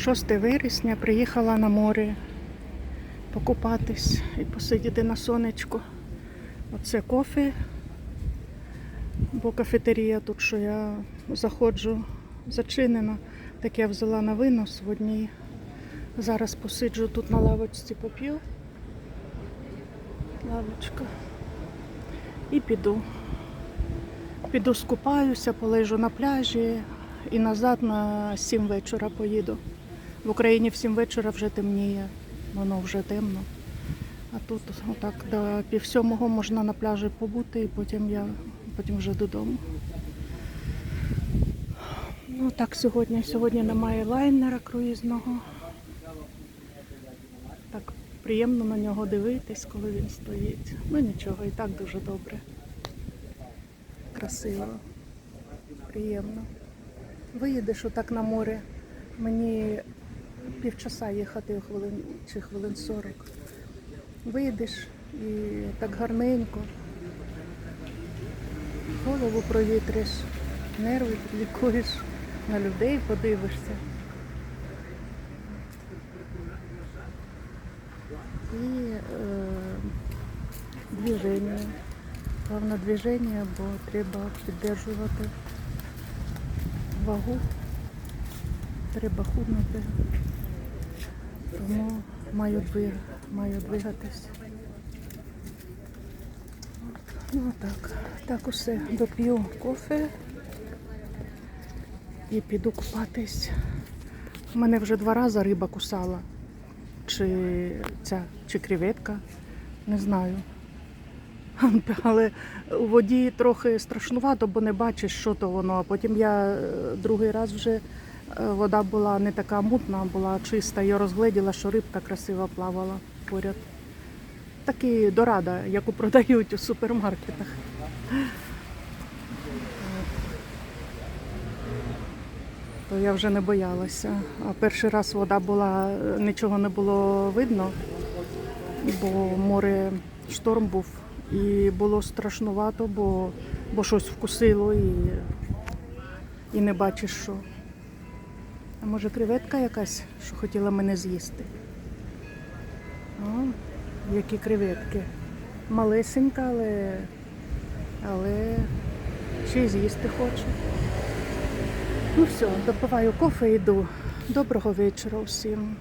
6 вересня приїхала на море покупатись і посидіти на сонечку. Оце кофе, бо кафетерія тут, що я заходжу, зачинена. Так я взяла на винос в одній. Зараз посиджу тут на лавочці поп'ю. Лавочка. І піду. Піду скупаюся, полежу на пляжі і назад на 7 вечора поїду. В Україні в 7 вечора вже темніє, воно вже темно. А тут отак до пів сьомого можна на пляжі побути і потім я потім вже додому. Ну так сьогодні. Сьогодні немає лайнера круїзного. Так приємно на нього дивитись, коли він стоїть. Ну нічого, і так дуже добре. Красиво, приємно. Виїдеш отак на море. Мені півчаса їхати хвилин чи хвилин 40. Виїдеш і так гарненько. Голову провітриш, нерви підлікуєш, на людей подивишся. І е, движення. Головне движення, бо треба підтримувати вагу. Треба худнути. Тому маю, двиг, маю двигатись. Ну так, так усе. Доп'ю кофе і піду купатись. Мене вже два рази риба кусала. Чи ця, чи креветка, не знаю. Але у воді трохи страшнувато, бо не бачиш, що то воно. А потім я е, другий раз вже вода була не така мутна, була чиста. Я розгледіла, що рибка красиво плавала поряд. Такі дорада, яку продають у супермаркетах. То я вже не боялася. А перший раз вода була, е, нічого не було видно, бо море шторм був. І було страшнувато, бо, бо щось вкусило і, і не бачиш що. А може креветка якась, що хотіла мене з'їсти? О, які креветки. Малесенька, але, але ще й з'їсти хочу. Ну все, допиваю кофе і йду. Доброго вечора всім.